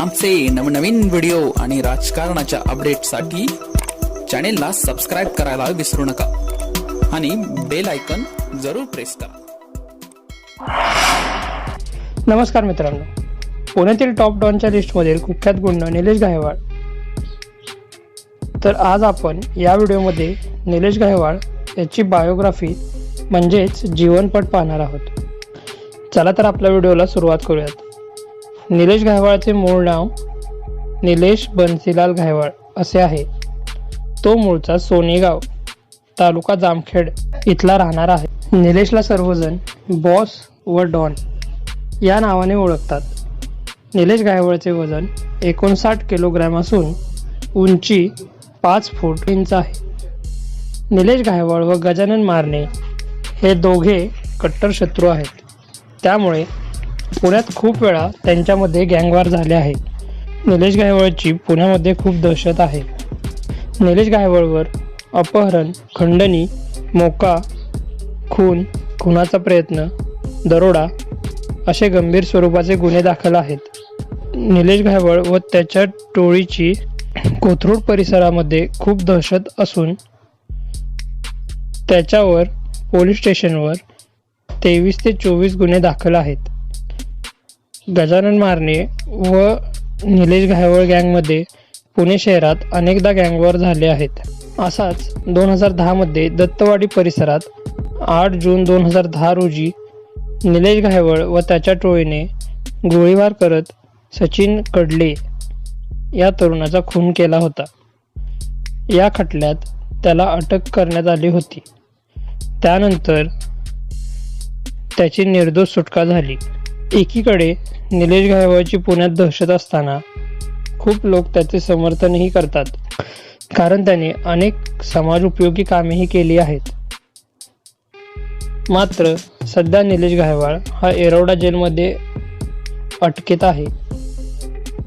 आमचे नवनवीन व्हिडिओ आणि राजकारणाच्या अपडेटसाठी चॅनेलला सबस्क्राईब करायला विसरू नका. आणि बेल आयकन जरूर प्रेस करा. नमस्कार मित्रांनो. पुण्यातील टॉप डॉनच्या लिस्टमधील कुख्यात गुंड निलेश गायवाड तर आज आपण या व्हिडिओमध्ये निलेश गायवाड याची बायोग्राफी म्हणजेच जीवनपट पाहणार आहोत. चला तर आपल्या व्हिडिओला सुरुवात करूयात. निलेश गायवाळचे मूळ नाव निलेश बन्सीलाल गायवाळ असे आहे. तो मूळचा सोनेगाव तालुका जामखेड इथला राहणार आहे. निलेशला सर्वजण बॉस व डॉन या नावाने ओळखतात. निलेश गायवळचे वजन एकोणसाठ किलोग्रॅम असून उंची पाच फूट इंच आहे. निलेश गायवळ व गजानन मारणे हे दोघे कट्टर शत्रू आहेत. त्यामुळे पुण्यात खूप वेळा त्यांच्यामध्ये गँगवार झाले आहे. निलेश गायवळची पुण्यामध्ये खूप दहशत आहे. निलेश गायवळवर अपहरण खंडणी मोका खून खुनाचा प्रयत्न दरोडा असे गंभीर स्वरूपाचे गुन्हे दाखल आहेत. निलेश घायवळ व त्याच्या टोळीची कोथरूड परिसरामध्ये खूप दहशत असून त्याच्यावर पोलीस स्टेशनवर तेवीस ते चोवीस गुन्हे दाखल आहेत. गजानन मारणे व निलेश घायवळ गँगमध्ये पुणे शहरात अनेकदा गँगवॉर झाले आहेत. असाच दोन हजार दहामध्ये दत्तवाडी परिसरात आठ जून दोन हजार दहा रोजी निलेश घायवळ व त्याच्या टोळीने गोळीबार करत सचिन कडले या तरुणाचा खून केला होता. या खटल्यात त्याला अटक करण्यात आली होती. त्यानंतर त्याची निर्दोष सुटका झाली. एकीकडे निलेश घायवळची पुण्यात दहशत असताना खूप लोक त्याचे समर्थनही करतात. कारण त्याने अनेक समाज उपयोगी कामेही केली आहेत. मात्र सध्या निलेश गायवाळ हा एरोडा जेलमध्ये अटकेत आहे.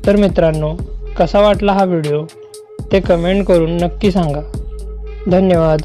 तर मित्रांनो कसा वाटला हा व्हिडिओ? ते कमेंट करून नक्की सांगा. धन्यवाद.